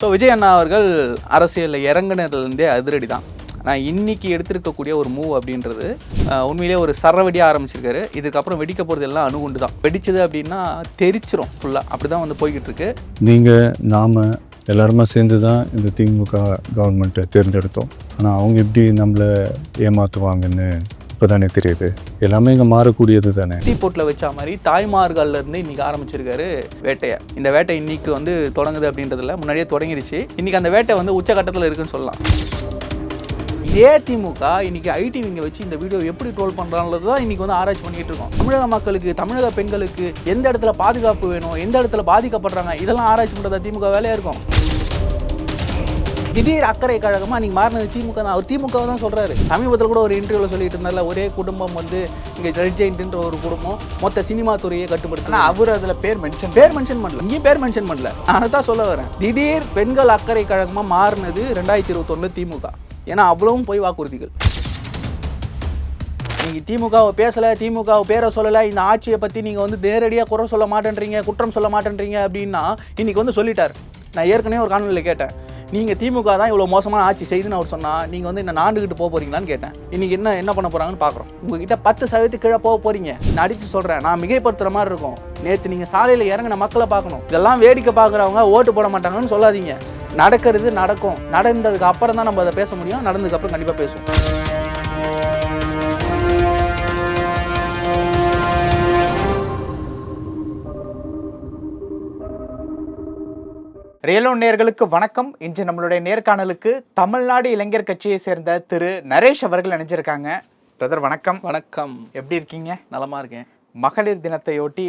So Vijay அண்ணா அவர்கள் அரசியலில் இறங்குனதுலேருந்தே அதிரடி தான் நான் இன்னைக்கு எடுத்திருக்கக்கூடிய ஒரு மூவ் அப்படின்றது உண்மையிலேயே ஒரு சரவெடியாக ஆரம்பிச்சிருக்காரு. இதுக்கப்புறம் வெடிக்க போகிறது எல்லாம் அணுகுண்டு தான் வெடிச்சது அப்படின்னா தெரிச்சிரும் ஃபுல்லாக அப்படி தான் வந்து போய்கிட்டு இருக்கு நீங்கள் நாம் எல்லாருமா சேர்ந்து தான் இந்த திமுக கவர்மெண்ட்டை தேர்ந்தெடுத்தோம். ஆனால் அவங்க எப்படி நம்மளை ஏமாற்றுவாங்கன்னு இப்போ தானே தெரியுது. எல்லாமே இங்கே மாறக்கூடியது தானே. டீ போட்டில் வச்ச மாதிரி தாய்மார்கள்ல இருந்து இன்னைக்கு ஆரம்பிச்சிருக்காரு வேட்டையை. இந்த வேட்டை இன்னைக்கு வந்து தொடங்குது அப்படின்றதுல முன்னாடியே தொடங்கிருச்சு. இன்னைக்கு அந்த வேட்டை வந்து உச்சகட்டத்தில் இருக்குன்னு சொல்லலாம். இதே திமுக இன்னைக்கு ஐடி விங்க வச்சு இந்த வீடியோ எப்படி ட்ரோல் பண்றான்றது தான் இன்னைக்கு வந்து ஆராய்ச்சி பண்ணிட்டு இருக்கோம். தமிழக மக்களுக்கு தமிழக பெண்களுக்கு எந்த இடத்துல பாதுகாப்பு வேணும் எந்த இடத்துல பாதிக்கப்படுறாங்க இதெல்லாம் ஆராய்ச்சி பண்ணுறது திமுக வேலையாக இருக்கும்? திடீர் அக்கறை கழகமா நீங்க மாறினது திமுக தான். அவர் திமுக தான் சொல்றாரு. சமீபத்தில் கூட ஒரு இன்டர்வியூல சொல்லிட்டு இருந்தார்ல ஒரே குடும்பம் வந்து இங்க ரெட் ஜெயின்ட்ன்ற ஒரு குடும்பம் மொத்த சினிமா துறையை கட்டுப்படுத்தினா அவர் அதுல பேர் மென்ஷன் பேர் மென்ஷன் பண்ணல. இங்கேயும் பேர் மென்ஷன் பண்ணல. அதை தான் சொல்ல வரேன். திடீர் பெண்கள் அக்கறை கழகமா மாறினது ரெண்டாயிரத்தி இருபத்தொன்னு திமுக. ஏன்னா அவ்வளவும் போய் வாக்குறுதிகள். நீங்க திமுகவை பேசல திமுகவை பேரை சொல்லல இந்த ஆட்சியை பத்தி நீங்க வந்து நேரடியாக குறை சொல்ல மாட்டேன்றீங்க குற்றம் சொல்ல மாட்டேன்றீங்க அப்படின்னா இன்னைக்கு வந்து சொல்லிட்டார். நான் ஏற்கனவே ஒரு காணொலியில் கேட்டேன். நீங்கள் திமுக தான் இவ்வளோ மோசமான ஆட்சி செய்துன்னு அவர் சொன்னா நீங்கள் வந்து என்ன நாண்டுகிட்டு போக போறீங்களான்னு கேட்டேன். இன்னைக்கு என்ன என்ன பண்ண போகிறாங்கன்னு பார்க்குறோம் உங்ககிட்ட பத்து சதவீதத்து கீழே போக போகிறீங்க நான் அடித்து சொல்கிறேன் நான் மிகைப்படுத்துகிற மாதிரி இருக்கும். நேற்று நீங்கள் சாலையில் இறங்கின மக்களை பார்க்கணும். இதெல்லாம் வேடிக்கை பார்க்குறவங்க ஓட்டு போட மாட்டாங்கன்னு சொல்லாதீங்க. நடக்கிறது நடக்கும். நடந்ததுக்கு அப்புறம் தான் நம்ம அதை பேச முடியும். நடந்ததுக்கு அப்புறம் பேசுவோம். ரியலோ நேர்களுக்கு வணக்கம். இன்று நம்மளுடைய நேர்காணலுக்கு தமிழ்நாடு இளைஞர் கட்சியை சேர்ந்த திரு நரேஷ் அவர்கள் இணைஞ்சிருக்காங்க. பிரதர் வணக்கம். வணக்கம். எப்படி இருக்கீங்க? நலமா இருக்கேன். மகளிர் தினத்தையொட்டி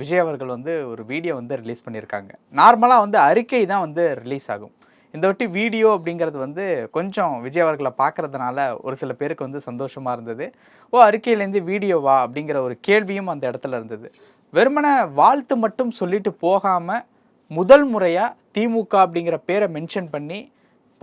விஜய் அவர்கள் வந்து ஒரு வீடியோ வந்து ரிலீஸ் பண்ணியிருக்காங்க. நார்மலாக வந்து அறிக்கை தான் வந்து ரிலீஸ் ஆகும். இந்த வாட்டி வீடியோ அப்படிங்கிறது வந்து கொஞ்சம் விஜய் அவர்களை பார்க்கறதுனால ஒரு சில பேருக்கு வந்து சந்தோஷமாக இருந்தது. ஓ அறிக்கையிலேருந்து வீடியோவா அப்படிங்கிற ஒரு கேள்வியும் அந்த இடத்துல இருந்தது. வெறுமனே வாழ்த்து மட்டும் சொல்லிட்டு போகாமல் முதல் முறையாக திமுக அப்படிங்கிற பேரை மென்ஷன் பண்ணி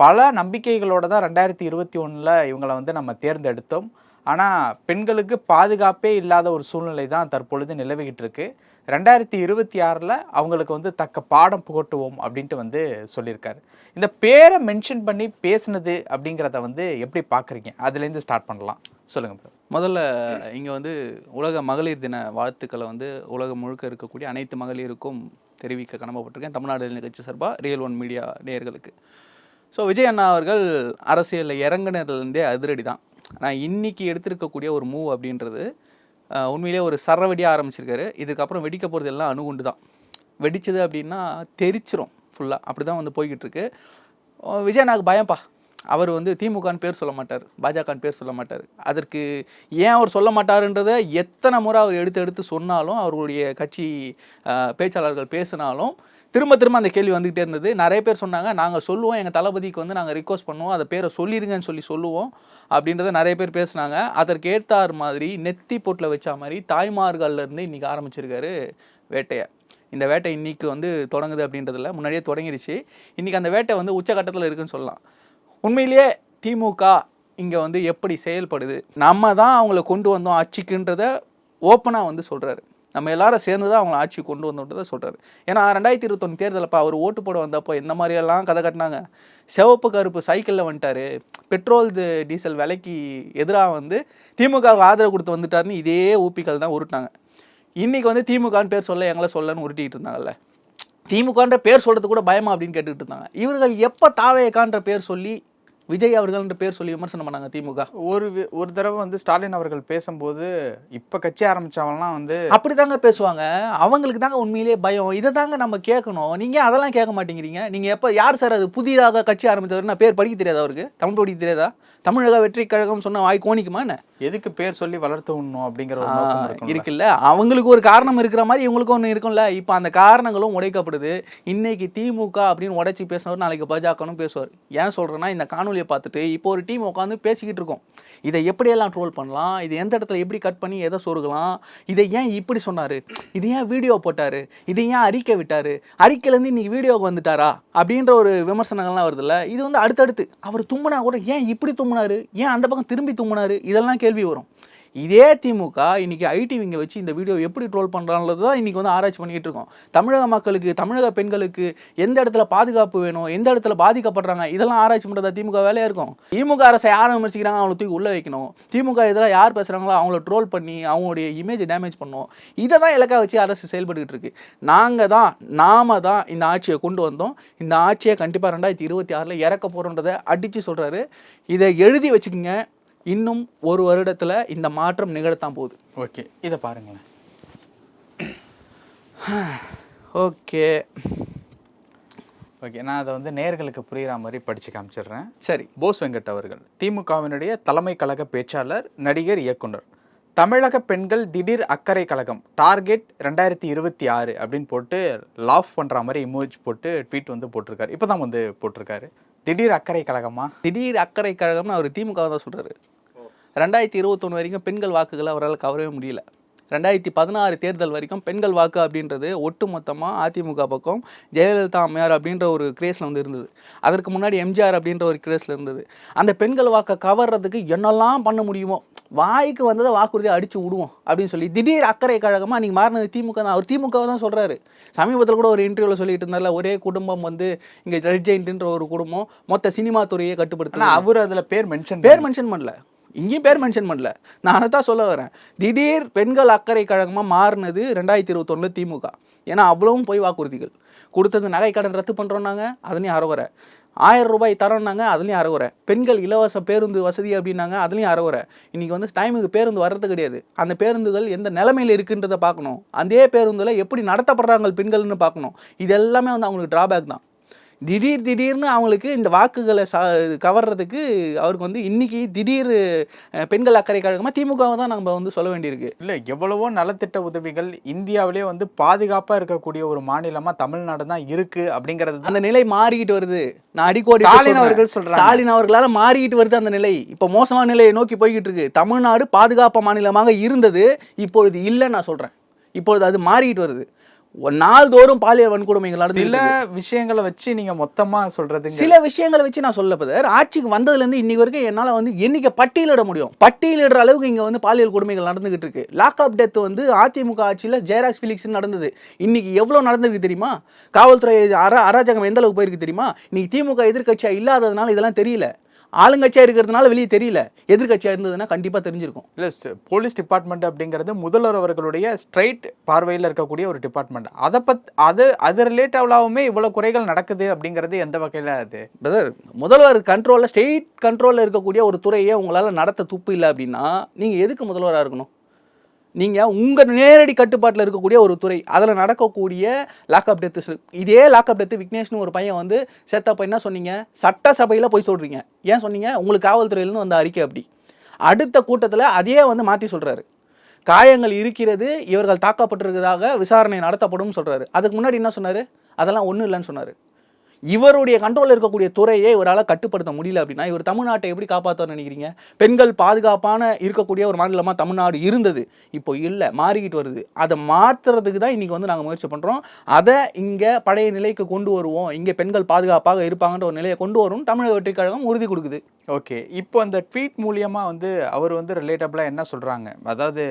பல நம்பிக்கைகளோடு தான் ரெண்டாயிரத்தி இருபத்தி ஒன்றில் இவங்களை வந்து நம்ம தேர்ந்தெடுத்தோம். ஆனால் பெண்களுக்கு பாதுகாப்பே இல்லாத ஒரு சூழ்நிலை தான் தற்பொழுது நிலவிக்கிட்டு இருக்கு. ரெண்டாயிரத்தி இருபத்தி ஆறில் அவங்களுக்கு வந்து தக்க பாடம் புகட்டுவோம் அப்படின்ட்டு வந்து சொல்லியிருக்காரு. இந்த பேரை மென்ஷன் பண்ணி பேசினது அப்படிங்கிறத வந்து எப்படி பார்க்குறீங்க அதுலேருந்து ஸ்டார்ட் பண்ணலாம். சொல்லுங்கள் முதல்ல இங்கே வந்து உலக மகளிர் தின வாழ்த்துக்களை வந்து உலகம் முழுக்க இருக்கக்கூடிய அனைத்து மகளிருக்கும் தெரிவிக்க கடமைப்பட்டிருக்கேன். தமிழ்நாடு நிகழ்ச்சி சார்பாக ரியல் ஒன் மீடியா நேயர்களுக்கு ஸோ விஜய் அண்ணா அவர்கள் அரசியலில் இறங்கினதுலேருந்தே அதிரடி தான் நான் இன்னைக்கு எடுத்திருக்கக்கூடிய ஒரு மூவ் அப்படின்றது உண்மையிலே உண்மையிலேயே ஒரு சரவெடியாக ஆரம்பிச்சிருக்காரு. இதுக்கப்புறம் வெடிக்க போகிறது எல்லாம் அணுகுண்டு தான் வெடிச்சது அப்படின்னா தெரிச்சிரும் ஃபுல்லாக அப்படி தான் வந்து போய்கிட்டு இருக்கு விஜய் அண்ணாக்கு பயம்ப்பா அவர் வந்து திமுகன்னு பேர் சொல்ல மாட்டார் பாஜகன்னு பேர் சொல்ல மாட்டார். அதற்கு ஏன் அவர் சொல்ல மாட்டாருன்றதை எத்தனை முறை அவர் எடுத்து எடுத்து சொன்னாலும் அவருடைய கட்சி பேச்சாளர்கள் பேசினாலும் திரும்ப திரும்ப அந்த கேள்வி வந்துகிட்டே இருந்தது. நிறைய பேர் சொன்னாங்க நாங்கள் சொல்லுவோம் எங்கள் தளபதிக்கு வந்து நாங்கள் ரிக்வஸ்ட் பண்ணுவோம் அதை பேரை சொல்லிடுங்கன்னு சொல்லி சொல்லுவோம் அப்படின்றத நிறைய பேர் பேசினாங்க. அதற்கு ஏற்றார் மாதிரி நெத்தி பொட்டில் வச்ச மாதிரி தாய்மார்கள்லேருந்து இன்னைக்கு ஆரம்பிச்சிருக்காரு வேட்டையை இந்த வேட்டை இன்னைக்கு வந்து தொடங்குது அப்படின்றதுல முன்னாடியே தொடங்கிருச்சு. இன்னைக்கு அந்த வேட்டை வந்து உச்சகட்டத்தில் இருக்குன்னு சொல்லலாம். உண்மையிலேயே திமுக இங்கே வந்து எப்படி செயல்படுது? நம்ம தான் அவங்கள கொண்டு வந்தோம் ஆட்சிக்குன்றத ஓப்பனாக வந்து சொல்கிறாரு நம்ம எல்லாரும் சேர்ந்து தான் அவங்கள ஆட்சி கொண்டு வந்தோன்றதை சொல்கிறாரு ஏன்னா ரெண்டாயிரத்தி இருபத்தொன்று தேர்தலப்போ அவர் ஓட்டு போட வந்தப்போ இந்த மாதிரியெல்லாம் கதை கட்டினாங்க? சிவப்பு கருப்பு சைக்கிளில் வந்துட்டாரு. பெட்ரோல் இது டீசல் விலைக்கு எதிராக வந்து திமுகவுக்கு ஆதரவு கொடுத்து வந்துட்டாருன்னு இதே ஊப்பிகள் தான் உருட்டாங்க இன்றைக்கி வந்து திமுகன்னு பேர் சொல்ல எங்களை சொல்லன்னு உருட்டிகிட்டு இருந்தாங்கல்ல. திமுகன்ற பேர் சொல்கிறது கூட பயமா அப்படின்னு கேட்டுக்கிட்டு இருந்தாங்க. இவர்கள் எப்போ தாவேகான்ற பேர் சொல்லி விஜய் அவர்கள்ன்ற பேர் சொல்லி விமர்சனம் பண்ணாங்க திமுக. ஒரு ஒரு தடவை வந்து ஸ்டாலின் அவர்கள் பேசும்போது இப்போ கட்சி ஆரம்பிச்சவங்கலாம் வந்து அப்படிதாங்க பேசுவாங்க. அவங்களுக்கு தாங்க உண்மையிலேயே பயம். இதை தாங்க நம்ம கேட்கணும். நீங்க அதெல்லாம் கேட்க மாட்டேங்கிறீங்க? நீங்க எப்போ யார் சார் அது புதிதாக கட்சி ஆரம்பித்தவர் நான் பேர் படிக்க தெரியாதா அவருக்கு? தமிழ் படிக்க தெரியாதா? தமிழக வெற்றி கழகம் சொன்ன வாய் கோணிக்குமா என்ன? எதுக்கு பேர் சொல்லி வளர்த்து விடணும் அப்படிங்கிற. இருக்குல்ல. அவங்களுக்கு ஒரு காரணம் இருக்கிற மாதிரி இவங்களுக்கும் ஒன்று இருக்கும்ல. இப்போ அந்த காரணங்களும் உடைக்கப்படுது. இன்னைக்கு திமுக அப்படின்னு உடைச்சி பேசினவர் நாளைக்கு பாஜகனும் பேசுவார். ஏன் சொல்றேன்னா இந்த காணொலியை பார்த்துட்டு இப்போ ஒரு டீம் உட்காந்து பேசிக்கிட்டு இருக்கோம். இதை எப்படியெல்லாம் ட்ரோல் பண்ணலாம்? இது எந்த இடத்துல எப்படி கட் பண்ணி எதை சொருகலாம்? இதை ஏன் இப்படி சொன்னார்? இது ஏன் வீடியோ போட்டார்? இதை ஏன் அறிக்கை விட்டார்? அறிக்கையிலேருந்து இன்னைக்கு வீடியோவுக்கு வந்துட்டாரா? அப்படின்ற ஒரு விமர்சனங்கள்லாம் வருதுல்ல? இது வந்து அடுத்தடுத்து அவர் தும்முனா கூட ஏன் இப்படி தும்முனாரு ஏன் அந்த பக்கம் திரும்பி தும்முனாரு இதெல்லாம் கேள்வி வரும். இதே திமுக இன்னைக்கு ஐடி விங்க வச்சு இந்த வீடியோ எப்படி ட்ரோல் பண்ணுறான்றது தான் இன்னைக்கு வந்து ஆராய்ச்சி பண்ணிக்கிட்டு இருக்கோம். தமிழக மக்களுக்கு தமிழக பெண்களுக்கு எந்த இடத்துல பாதுகாப்பு வேணும் எந்த இடத்துல பாதிக்கப்படுறாங்க இதெல்லாம் ஆராய்ச்சி பண்ணுறதா திமுக வேலையாக இருக்கும்? திமுக அரசை யாரை விமர்சிக்கிறாங்க? அவங்களை தூக்கி உள்ளே வைக்கணும். திமுக இதெல்லாம் யார் பேசுகிறாங்களோ அவங்கள ட்ரோல் பண்ணி அவங்களுடைய இமேஜ் டேமேஜ் பண்ணணும் இதை தான் இலக்கா வச்சு அரசு செயல்பட்டுக்கிட்டு இருக்கு. நாங்கள் தான் நாம தான் இந்த ஆட்சியை கொண்டு வந்தோம். இந்த ஆட்சியை கண்டிப்பாக ரெண்டாயிரத்தி இருபத்தி ஆறில் இறக்க போகிறோன்றதை அடித்து சொல்கிறாரு இதை எழுதி வச்சுக்கோங்க. இன்னும் ஒரு வருடத்தில் இந்த மாற்றம் நிகழத்தான் போகுது. ஓகே இதை பாருங்களேன். ஓகே. ஓகே நான் அதை வந்து நேர்களுக்கு புரியுற மாதிரி படித்து காமிச்சிடுறேன். சரி. போஸ் வெங்கட் அவர்கள் திமுகவினுடைய தலைமை கழக பேச்சாளர் நடிகர் இயக்குனர். தமிழக பெண்கள் திடீர் அக்கறை கழகம் டார்கெட் ரெண்டாயிரத்தி இருபத்தி ஆறு அப்படின்னு போட்டு லாஃப் பண்ணுற மாதிரி இமோஜ் போட்டு ட்வீட் வந்து போட்டிருக்காரு. இப்போ தான் வந்து போட்டிருக்காரு. திடீர் அக்கறை கழகமா? திடீர் அக்கறை கழகம்னு அவர் திமுக தான் சொல்கிறாரு ரெண்டாயிரத்தி இருபத்தொன்று வரைக்கும் பெண்கள் வாக்குகளை அவரால் கவரவே முடியல. ரெண்டாயிரத்தி பதினாறு தேர்தல் வரைக்கும் பெண்கள் வாக்கு அப்படின்றது ஒட்டு மொத்தமாக அதிமுக பக்கம் ஜெயலலிதா அம்மையார் அப்படின்ற ஒரு கிரேஸில் வந்து இருந்தது. அதற்கு முன்னாடி எம்ஜிஆர் அப்படின்ற ஒரு கிரேஸில் இருந்தது. அந்த பெண்கள் வாக்கை கவர்றதுக்கு என்னெல்லாம் பண்ண முடியுமோ வாய்க்கு வந்ததை வாக்குறுதியை அடிச்சு விடுவோம் அப்படின்னு சொல்லி திடீர் அக்கறை கழகமாக நீங்கள் மாறினது திமுக தான். அவர் திமுக தான் சொல்கிறாரு சமீபத்தில் கூட ஒரு இன்டர்வியூவில் சொல்லிட்டு இருந்தார்ல ஒரே குடும்பம் வந்து இங்கே ரெட் ஜெயின்ட்ன்ற ஒரு குடும்பம் மொத்த சினிமா துறையை கட்டுப்படுத்தினா அவர் அதில் பேர் மென்ஷன் பேர் மென்ஷன் பண்ணல. இங்கேயும் பேர் மென்ஷன் பண்ணல. நான் அதை தான் சொல்ல வரேன். திடீர் பெண்கள் அக்கறை கழகமாக மாறினது ரெண்டாயிரத்தி இருபத்தொன்னில் திமுக. ஏன்னா அவ்வளவும் போய் வாக்குறுதிகள். கொடுத்தது நகை கடன் ரத்து பண்ணுறோன்னாங்க அதுலேயும் அறவரை ஆயிரம் ரூபாய் தரோன்னாங்க அதுலேயும் அறவரை பெண்கள் இலவச பேருந்து வசதி அப்படின்னாங்க அதுலேயும் அறவரை இன்றைக்கி வந்து டைமுக்கு பேருந்து வர்றது கிடையாது. அந்த பேருந்துகள் எந்த நிலமையில் இருக்குன்றதை பார்க்கணும். அதே பேருந்தில் எப்படி நடத்தப்படுறாங்க பெண்கள்னு பார்க்கணும். இது எல்லாமே வந்து அவங்களுக்கு ட்ராபேக் தான். திடீர் திடீர்னு அவங்களுக்கு இந்த வாக்குகளை ச கவர்றதுக்கு அவருக்கு வந்து இன்னைக்கு திடீர் பெண்கள் அக்கறை கழகமாக திமுகவை தான் நம்ம வந்து சொல்ல வேண்டியிருக்கு. இல்லை எவ்வளவோ நலத்திட்ட உதவிகள் இந்தியாவிலே வந்து பாதுகாப்பாக இருக்கக்கூடிய ஒரு மாநிலமாக தமிழ்நாடு தான் இருக்குது அப்படிங்கிறது அந்த நிலை மாறிக்கிட்டு வருது. நான் அடிக்கோடி ஸ்டாலின் அவர்கள் சொல்றாங்க. ஸ்டாலின் அவர்களால மாறிக்கிட்டு வருது அந்த நிலை. இப்போ மோசமான நிலையை நோக்கி போய்கிட்டு இருக்கு. தமிழ்நாடு பாதுகாப்பு மாநிலமாக இருந்தது இப்பொழுது இல்லைன்னு நான் சொல்றேன். இப்பொழுது அது மாறிக்கிட்டு வருது. நாள்தோறும் பாலியல் வன்கொடுமைகள் நடந்து சில விஷயங்களை வச்சு நீங்கள் மொத்தமாக சொல்கிறதுங்க சில விஷயங்களை வச்சு நான் சொல்ல பதர் ஆட்சிக்கு வந்ததுலேருந்து இன்னைக்கு வரைக்கும் என்னால் வந்து எண்ணிக்கை பட்டியலிட முடியும்? பட்டியலிடுற அளவுக்கு இங்கே வந்து பாலியல் கொடுமைகள் நடந்துகிட்டு இருக்கு. லாக்அப் டெத் வந்து அதிமுக ஆட்சியில் ஜெயராஜ் ஃபிலிக்ஸ் நடந்தது. இன்னைக்கு எவ்வளோ நடந்திருக்கு தெரியுமா? காவல்துறை அர அராஜகம் எந்த அளவுக்கு போயிருக்கு தெரியுமா? இன்னைக்கு திமுக எதிர்க்கட்சியாக இல்லாததுனால இதெல்லாம் தெரியல. ஆளுங்கட்சியாக இருக்கிறதுனால வெளியே தெரியல. எதிர்க்கட்சியாக இருந்ததுன்னா கண்டிப்பாக தெரிஞ்சிருக்கும். இல்லை போலீஸ் டிபார்ட்மெண்ட் அப்படிங்கிறது முதல்வர் அவர்களுடைய ஸ்ட்ரைட் பார்வையில் இருக்கக்கூடிய ஒரு டிபார்ட்மெண்ட். அதை பத் அது அது ரிலேட்டவ்லாவுமே இவ்வளோ குறைகள் நடக்குது அப்படிங்கிறது எந்த வகையில் அது? பிரதர் முதல்வர் கண்ட்ரோலில் ஸ்டேட் கண்ட்ரோலில் இருக்கக்கூடிய ஒரு துறையை உங்களால் நடத்த துப்பு இல்லை அப்படின்னா நீங்கள் எதுக்கு முதல்வராக இருக்கணும்? நீங்கள் உங்கள் நேரடி கட்டுப்பாட்டில் இருக்கக்கூடிய ஒரு துறை. அதில் நடக்கக்கூடிய லாக்அப் டெத்து இதே லாக்அப் டெத்து விக்னேஷ்னு ஒரு பையன் வந்து செத்தப்ப என்ன சொன்னீங்க? சட்டசபையில் போய் சொல்கிறீங்க ஏன் சொன்னீங்க? உங்களுக்கு காவல்துறையிலேருந்து வந்த அறிக்கை அப்படி. அடுத்த கூட்டத்தில் அதையே வந்து மாற்றி சொல்கிறாரு காயங்கள் இருக்கிறது இவர்கள் தாக்கப்பட்டிருக்கிறதாக விசாரணை நடத்தப்படும் சொல்கிறாரு அதுக்கு முன்னாடி என்ன சொன்னார்? அதெல்லாம் ஒன்றும் இல்லைன்னு சொன்னார். இவருடைய கண்ட்ரோலில் இருக்கக்கூடிய துறையை இவரால் கட்டுப்படுத்த முடியல அப்படின்னா இவர் தமிழ்நாட்டை எப்படி காப்பாற்றுவார்னு நினைக்கிறீங்க? பெண்கள் பாதுகாப்பான இருக்கக்கூடிய ஒரு மாநிலமாக தமிழ்நாடு இருந்தது. இப்போ இல்லை மாறிக்கிட்டு வருது. அதை மாற்றுறதுக்கு தான் இன்றைக்கி வந்து நாங்கள் முயற்சி பண்ணுறோம் அதை இங்கே பழைய நிலைக்கு கொண்டு வருவோம். இங்கே பெண்கள் பாதுகாப்பாக இருப்பாங்கன்ற ஒரு நிலையை கொண்டு வரும்னு தமிழக வெற்றிக் கழகம் உறுதி கொடுக்குது. ஓகே. இப்போ அந்த ட்வீட் மூலியமா வந்து அவர் வந்து ரிலேட்டபிளாக என்ன சொல்கிறாங்க அதாவது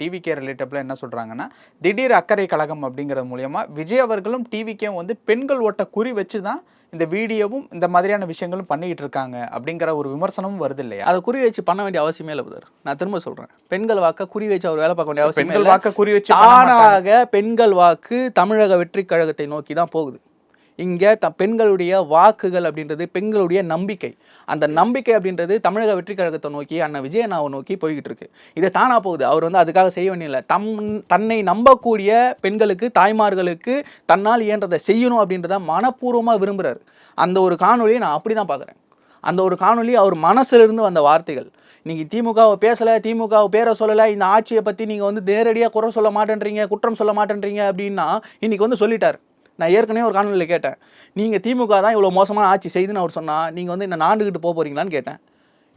டிவிகே ரிலேட்டபிளாக என்ன சொல்கிறாங்கன்னா திடீர் அக்கறை கழகம் அப்படிங்கிறது மூலியமா விஜய் அவர்களும் டிவிகேவும் வந்து பெண்கள் ஓட்ட குறி வச்சு தான் இந்த வீடியோவும் இந்த மாதிரியான விஷயங்களும் பண்ணிக்கிட்டு இருக்காங்க அப்படிங்கிற ஒரு விமர்சனமும் வருது இல்லையா? அதை குறி வச்சு பண்ண வேண்டிய அவசியமே இல்லை புதர் நான் திரும்ப சொல்கிறேன் பெண்கள் வாக்க குறி வச்சு அவர் வேலை பார்க்க வேண்டிய அவசியம் பெண்கள் வாக்க குறி வச்சு. தானாக பெண்கள் வாக்கு தமிழக வெற்றிக் கழகத்தை நோக்கி தான் போகுது. இங்கே த பெண்களுடைய வாக்குகள் அப்படின்றது பெண்களுடைய நம்பிக்கை. அந்த நம்பிக்கை அப்படின்றது தமிழக வெற்றி கழகத்தை நோக்கி அண்ணன் விஜயனாவை நோக்கி போய்கிட்டு இருக்கு. இது தானா போகுது. அவர் வந்து அதுக்காக செய்ய வேண்டியதில்லை. தம் தன்னை நம்பக்கூடிய பெண்களுக்கு தாய்மார்களுக்கு தன்னால் இயன்றதை செய்யணும் அப்படின்றத மனப்பூர்வமாக விரும்புகிறார் அந்த ஒரு காணொலியை நான் அப்படி தான் பார்க்குறேன். அந்த ஒரு காணொலி அவர் மனசுலேருந்து வந்த வார்த்தைகள். நீங்கள் திமுகவை பேசலை திமுகவை பேரை சொல்லலை இந்த ஆட்சியை பற்றி நீங்கள் வந்து நேரடியாக குறை சொல்ல மாட்டேன்றீங்க குற்றம் சொல்ல மாட்டேன்றீங்க அப்படின்னா இன்றைக்கி வந்து சொல்லிட்டார். நான் ஏற்கனவே ஒரு காணொலியில் கேட்டேன். நீங்கள் திமுக தான் இவ்வளோ மோசமான ஆட்சி செய்துன்னு அவர் சொன்னால் நீங்கள் வந்து என்ன நாண்டுகிட்டு போக போகிறீங்களான்னு கேட்டேன்.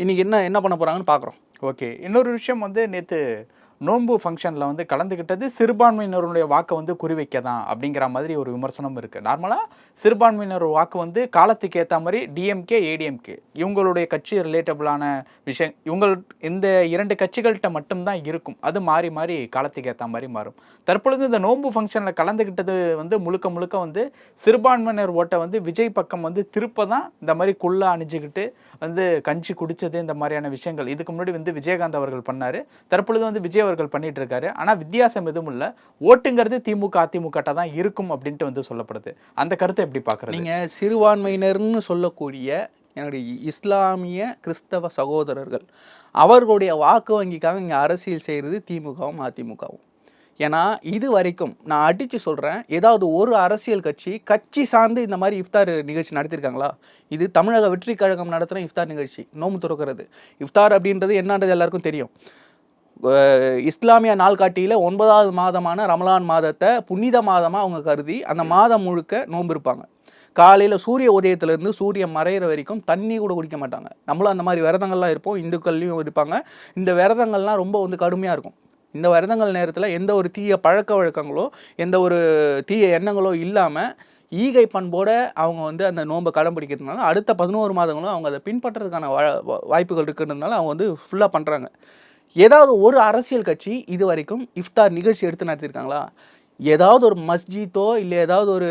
இன்றைக்கி என்ன என்ன பண்ண போகிறாங்கன்னு பார்க்குறோம் ஓகே. இன்னொரு விஷயம் வந்து நேற்று நோன்பு ஃபங்க்ஷனில் வந்து கலந்துக்கிட்டது சிறுபான்மையினருடைய வாக்கை வந்து குறிவைக்க தான் அப்படிங்கிற மாதிரி ஒரு விமர்சனம் இருக்குது நார்மலாக சிறுபான்மையினர் வாக்கு வந்து காலத்துக்கு ஏற்ற மாதிரி டிஎம்கே ஏடிஎம்கே இவங்களுடைய கட்சி ரிலேட்டபிளான விஷயம் இவங்கள் இந்த இரண்டு கட்சிகள்கிட்ட மட்டும்தான் இருக்கும். அது மாறி மாறி காலத்துக்கு ஏற்ற மாதிரி மாறும். தற்பொழுது இந்த நோன்பு ஃபங்க்ஷனில் கலந்துக்கிட்டது வந்து முழுக்க முழுக்க வந்து சிறுபான்மையினர் ஓட்டை வந்து விஜய் பக்கம் வந்து திருப்ப தான் இந்த மாதிரி குள்ள அணிஞ்சுக்கிட்டு வந்து கஞ்சி குடித்தது இந்த மாதிரியான விஷயங்கள். இதுக்கு முன்னாடி வந்து விஜயகாந்த் அவர்கள் பண்ணார். தற்பொழுது வந்து விஜய் அவர்கள் பண்ணிட்டு இருக்காரு ஆனால் வித்தியாசம் எதுவும் இல்லை. ஓட்டுங்கிறது திமுக அதிமுக தான் இருக்கும் அப்படின்ட்டு வந்து சொல்லப்படுது. அந்த கருத்தை எப்படி பார்க்குறது நீங்கள் சிறுபான்மையினர்னு சொல்லக்கூடிய என்னுடைய இஸ்லாமிய கிறிஸ்தவ சகோதரர்கள் அவர்களுடைய வாக்கு வங்கிக்காக இங்கே அரசியல் செய்கிறது திமுகவும் அதிமுகவும். ஏன்னா இது வரைக்கும் நான் அடித்து சொல்கிறேன் ஏதாவது ஒரு அரசியல் கட்சி கட்சி சார்ந்து இந்த மாதிரி இஃப்தார் நிகழ்ச்சி நடத்தியிருக்காங்களா இது தமிழக வெற்றி கழகம் நடத்துகிற இஃப்தார் நிகழ்ச்சி நோம்பு துறக்கிறது. இஃப்தார் அப்படின்றது என்னன்றது எல்லாருக்கும் தெரியும். இஸ்லாமிய நாள்காட்டியில் ஒன்பதாவது மாதமான ரமலான் மாதத்தை புனித மாதமாக அவங்க கருதி அந்த மாதம் முழுக்க நோன்பு இருப்பாங்க. காலையில் சூரிய உதயத்திலேருந்து சூரியன் மறையிற வரைக்கும் தண்ணி கூட குடிக்க மாட்டாங்க. நம்மளும் அந்த மாதிரி விரதங்கள்லாம் இருப்போம். இந்துக்கள்லையும் இருப்பாங்க. இந்த விரதங்கள்லாம் ரொம்ப வந்து கடுமையாக இருக்கும். இந்த விரதங்கள் நேரத்தில் எந்த ஒரு தீய பழக்க வழக்கங்களோ எந்த ஒரு தீய எண்ணங்களோ இல்லாமல் ஈகை பண்போட அவங்க வந்து அந்த நோன்பை கடைபிடிக்கிறதுனால அடுத்த பதினோரு மாதங்களும் அவங்க அதை பின்பற்றுறதுக்கான வா- வா- வாய்ப்புகள் இருக்கிறதுனால அவங்க வந்து ஃபுல்லாக பண்ணுறாங்க ஏதாவது ஒரு அரசியல் கட்சி இது வரைக்கும் இஃப்தார் நிகழ்ச்சி எடுத்து நடத்தியிருக்காங்களா? ஏதாவது ஒரு மஸ்ஜித்தோ இல்லை ஏதாவது ஒரு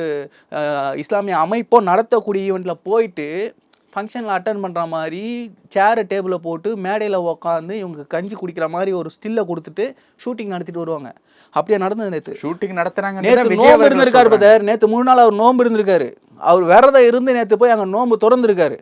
இஸ்லாமிய அமைப்போ நடத்தக்கூடிய ஈவெண்ட்டில் போயிட்டு ஃபங்க்ஷனில் அட்டன் பண்ணுற மாதிரி சேரை டேபிளை போட்டு மேடையில் உக்காந்து இவங்க கஞ்சி குடிக்கிற மாதிரி ஒரு ஸ்டில்லை கொடுத்துட்டு ஷூட்டிங் நடத்திட்டு வருவாங்க. அப்படியே நடந்தது நேற்று ஷூட்டிங் நடத்துறாங்க நேற்று நோம்பு இருந்திருக்காரு பதர் நேற்று மூணு நாள் அவர் நோம்பு இருந்திருக்காரு. அவர் விரதம் இருந்து நேற்று போய் அங்கே நோம்பு திறந்திருக்காரு.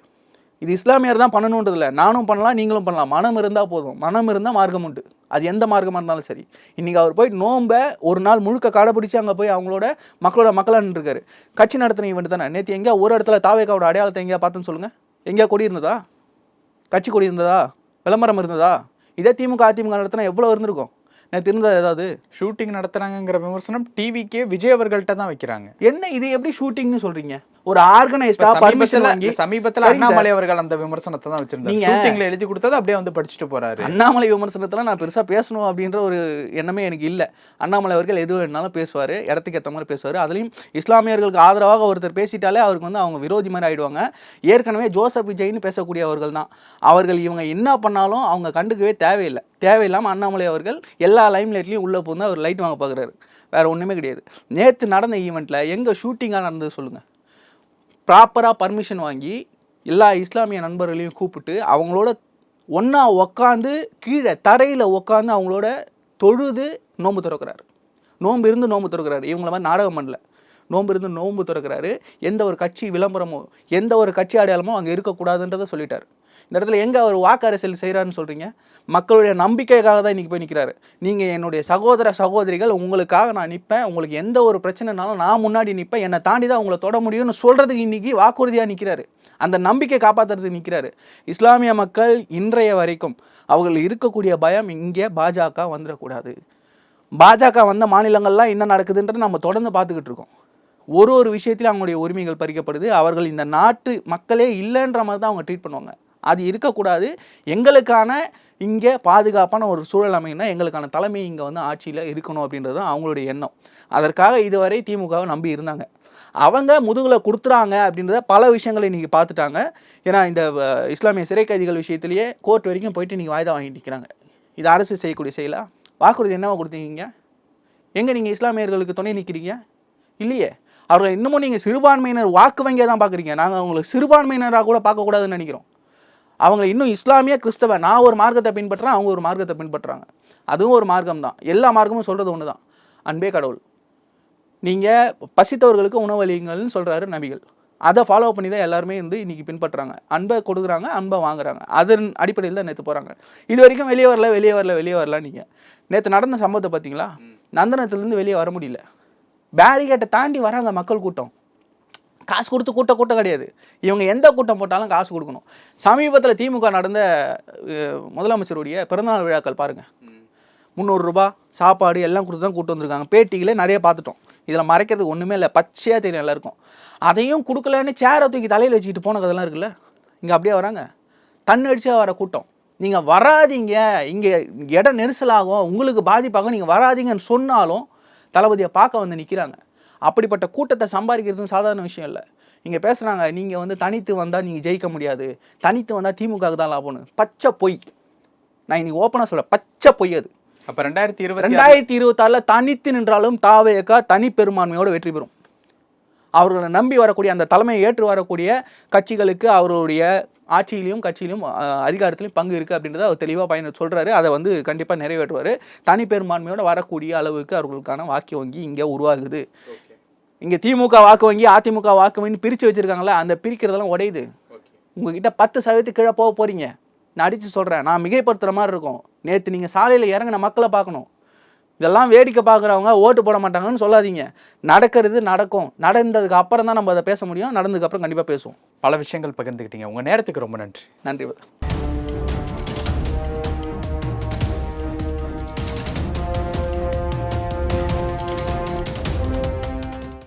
இது இஸ்லாமியர் தான் பண்ணணுன்றதில்ல. நானும் பண்ணலாம் நீங்களும் பண்ணலாம். மனம் இருந்தால் போதும். மனம் இருந்தால் மார்க்கம் உண்டு. அது எந்த மார்க்கமாக இருந்தாலும் சரி. இன்னைக்கு அவர் போய் நோம்பை ஒரு நாள் முழுக்க கடைப்பிடிச்சு அங்கே போய் அவங்களோட மக்களோட மக்களாக இருக்காரு. கட்சி நடத்தின ஈவெண்ட் தானே? நேற்று எங்கேயா ஒரு இடத்துல தாவேக்காவோட அடையாளத்தை எங்கேயா பார்த்துன்னு சொல்லுங்க. எங்கேயா கொடி இருந்ததா? கட்சி கொடி இருந்ததா? விளம்பரம் இருந்ததா? இதே திமுக அதிமுக நடத்தினா எவ்வளோ இருந்திருக்கும்? நேற்று இருந்ததா ஏதாவது? ஷூட்டிங் நடத்துறாங்கங்கிற விமர்சனம் டிவிக்கே விஜய் அவர்கள்ட்ட தான் வைக்கிறாங்க. என்ன இது? எப்படி ஷூட்டிங்னு சொல்றீங்க? ஒரு ஆர்கனைஸ்டா பர்மிஷன் சமீபத்துல வாங்கி சமீபத்துல அண்ணாமலை அவர்கள் அந்த விமர்சனத்தை தான் நீங்க- ஷூட்டிங்ல எழுதி கொடுத்தது அப்படியே வந்து படிச்சுட்டு போறாரு. அண்ணாமலை விமர்சனத்துல நான் பெருசா பேசணும் அப்படின்ற ஒரு எண்ணமே எனக்கு இல்லை. அண்ணாமலை அவர்கள் எது வேணாலும் பேசுவார் இடத்துக்கு ஏற்ற மாதிரி பேசுவார். அதுலயும் இஸ்லாமியர்களுக்கு ஆதரவாக ஒருத்தர் பேசிட்டாலே அவருக்கு வந்து அவங்க விரோதி மாதிரி ஆயிடுவாங்க. ஏற்கனவே ஜோசப் விஜய்னு பேசக்கூடியவர்கள் தான். அவர்கள் இவங்க என்ன பண்ணாலும் அவங்க கண்டுக்கவே தேவையில்லை. தேவையில்லாமல் அண்ணாமலை அவர்கள் எல்லா லைம் லைட்லையும் உள்ளே போந்து அவர் லைட் வாங்க பார்க்குறாரு வேற ஒன்றுமே கிடையாது. நேற்று நடந்த ஈவெண்ட்டில் எங்கே ஷூட்டிங்காக நடந்தது சொல்லுங்கள் ப்ராப்பராக பர்மிஷன் வாங்கி எல்லா இஸ்லாமிய நண்பர்களையும் கூப்பிட்டு அவங்களோட ஒன்றா உக்காந்து கீழே தரையில் உக்காந்து அவங்களோட தொழுது நோன்பு திறக்கிறார். நோன்பு இருந்து நோன்பு திறக்கிறார். இவங்கள மாதிரி நாடகம் பண்ணல. நோன்பு இருந்து நோன்பு திறக்கிறாரு. எந்த ஒரு கட்சி விளம்பரமோ எந்த ஒரு கட்சி அடையாளமோ அங்கே இருக்கக்கூடாதுன்றதை சொல்லிட்டார். இந்த இடத்துல எங்கே அவர் வாக்கு அரசியல் செய்கிறாருன்னு சொல்கிறீங்க மக்களுடைய நம்பிக்கைக்காக தான் இன்றைக்கி போய் நிற்கிறாரு நீங்கள் என்னுடைய சகோதர சகோதரிகள் உங்களுக்காக நான் நிற்பேன் உங்களுக்கு எந்த ஒரு பிரச்சனைனாலும் நான் முன்னாடி நிற்பேன் என்னை தாண்டி தான் உங்களை தொட முடியும்னு சொல்கிறதுக்கு இன்றைக்கி வாக்குறுதியாக நிற்கிறாரு அந்த நம்பிக்கை காப்பாற்றுறதுக்கு நிற்கிறாரு இஸ்லாமிய மக்கள் இன்றைய வரைக்கும் அவர்கள் இருக்கக்கூடிய பயம் இங்கே பாஜக வந்துடக்கூடாது. பாஜக வந்த மாநிலங்கள்லாம் என்ன நடக்குதுன்றது நம்ம தொடர்ந்து பார்த்துக்கிட்டு இருக்கோம். ஒரு ஒரு விஷயத்திலும் அவங்களுடைய உரிமைகள் பறிக்கப்படுது. அவர்கள் இந்த நாட்டு மக்களே இல்லைன்ற மாதிரி தான் அவங்க ட்ரீட் பண்ணுவாங்க. அது இருக்கக்கூடாது. எங்களுக்கான இங்கே பாதுகாப்பான ஒரு சூழல் அமையினா எங்களுக்கான தலைமை இங்கே வந்து ஆட்சியில் இருக்கணும் அப்படின்றது தான் அவங்களுடைய எண்ணம். அதற்காக இதுவரை திமுகவை நம்பி இருந்தாங்க. அவங்க முதுகில் கொடுத்துறாங்க அப்படின்றத பல விஷயங்களை இன்றைக்கி பார்த்துட்டாங்க. ஏன்னா இந்த இஸ்லாமிய சிறை கைதிகள் விஷயத்திலேயே கோர்ட் வரைக்கும் போயிட்டு நீங்கள் வாய்தா வாங்கிட்டு நிற்கிறாங்க இது அரசு செய்யக்கூடிய செயலா? வாக்குறுதி என்னவா கொடுத்தீங்க எங்கே நீங்கள் இஸ்லாமியர்களுக்கு துணை நிற்கிறீங்க இல்லையே. அவர்கள் இன்னமும் நீங்கள் சிறுபான்மையினர் வாக்கு வங்கியை தான் பார்க்குறீங்க. நாங்கள் அவங்களை சிறுபான்மையினராக கூட பார்க்கக்கூடாதுன்னு நினைக்கிறோம். அவங்க இன்னும் இஸ்லாமிய கிறிஸ்தவ நான் ஒரு மார்க்கத்தை பின்பற்றுறேன் அவங்க ஒரு மார்க்கத்தை பின்பற்றுறாங்க. அதுவும் ஒரு மார்க்கம் தான். எல்லா மார்க்கமும் சொல்கிறது ஒன்று தான். அன்பே கடவுள். நீங்கள் பசித்தவர்களுக்கு உணவளிங்கள்னு சொல்கிறாரு நபிகள். அதை ஃபாலோ பண்ணி தான் எல்லாருமே வந்து இன்னைக்கு பின்பற்றுறாங்க. அன்பை கொடுக்குறாங்க அன்பை வாங்குறாங்க. அதன் அடிப்படையில் தான் நேற்று போகிறாங்க இது வரைக்கும் வெளியே வரல வெளியே வரல வெளியே வரல நீங்கள் நேற்று நடந்த சம்பவத்தை பார்த்தீங்களா? நந்தனத்துலேருந்து வெளியே வர முடியல. பேரிகேட்டை தாண்டி வராங்க மக்கள் கூட்டம். காசு கொடுத்து கூட்டம் கூட்டம் கிடையாது. இவங்க எந்த கூட்டம் போட்டாலும் காசு கொடுக்கணும். சமீபத்தில் திமுக நடந்த முதலமைச்சருடைய பிறந்தநாள் விழாக்கள் பாருங்கள் முந்நூறுரூபா சாப்பாடு எல்லாம் கொடுத்து தான் கூட்டு வந்திருக்காங்க. பேட்டிகளே நிறைய பார்த்துட்டோம். இதில் மறைக்கிறதுக்கு ஒன்றுமே இல்லை. பச்சையாக தெரியும் எல்லாருக்கும். அதையும் கொடுக்கலன்னு சேரை தூக்கி தலையில் வச்சுக்கிட்டு போன கதெல்லாம் இருக்குல்ல? இங்கே அப்படியே வராங்க. தன்னடிச்சா வர கூட்டம். நீங்கள் வராதீங்க. இங்கே இடம் நெரிசலாகும் உங்களுக்கு பாதிப்பாகும். நீங்கள் வராதீங்கன்னு சொன்னாலும் தளபதியை பார்க்க வந்து நிற்கிறாங்க அப்படிப்பட்ட கூட்டத்தை சம்பாதிக்கிறது சாதாரண விஷயம் இல்லை. இங்கே பேசுகிறாங்க நீங்கள் வந்து தனித்து வந்தால் நீங்கள் ஜெயிக்க முடியாது. தனித்து வந்தால் திமுகவுக்கு தான் லாபம்னு. பச்சை பொய். நான் இன்னைக்கு ஓப்பனாக சொல்ல பச்சை பொய் அது. அப்ப ரெண்டாயிரத்தி இருபத்தி ரெண்டாயிரத்தி இருபத்தாறில் தனித்து நின்றாலும் தாவேக்கா தனி பெரும்பான்மையோட வெற்றி பெறும். அவர்களை நம்பி வரக்கூடிய அந்த தலைமையை ஏற்று வரக்கூடிய கட்சிகளுக்கு அவருடைய ஆட்சியிலையும் கட்சியிலும் அதிகாரத்திலையும் பங்கு இருக்குது அப்படின்றத அவர் தெளிவாக பயன் சொல்கிறாரு அதை வந்து கண்டிப்பாக நிறைவேற்றுவார். தனி பெரும்பான்மையோட வரக்கூடிய அளவுக்கு அவர்களுக்கான வாக்கு வங்கி இங்கே உருவாகுது. இங்கே திமுக வாக்கு வங்கி அதிமுக வாக்கு வங்கி பிரித்து வச்சிருக்காங்களே அந்த பிரிக்கிறதெல்லாம் உடையுது. உங்ககிட்ட பத்து சதவீதத்துக்கு கீழே போக போகிறீங்க நான் அடித்து சொல்கிறேன் நான் மிகைப்படுத்துகிற மாதிரி இருக்கும். நேற்று நீங்கள் சாலையில் இறங்கின மக்களை பார்க்கணும். இதெல்லாம் வேடிக்கை பார்க்குறவங்க ஓட்டு போட மாட்டாங்கன்னு சொல்லாதீங்க. நடக்கிறது நடக்கும். நடந்ததுக்கு அப்புறம் தான் நம்ம அதை பேச முடியும். நடந்ததுக்கு அப்புறம் கண்டிப்பாக பேசுவோம். பல விஷயங்கள் பகிர்ந்துக்கிட்டீங்க. உங்க நேரத்துக்கு ரொம்ப நன்றி. நன்றி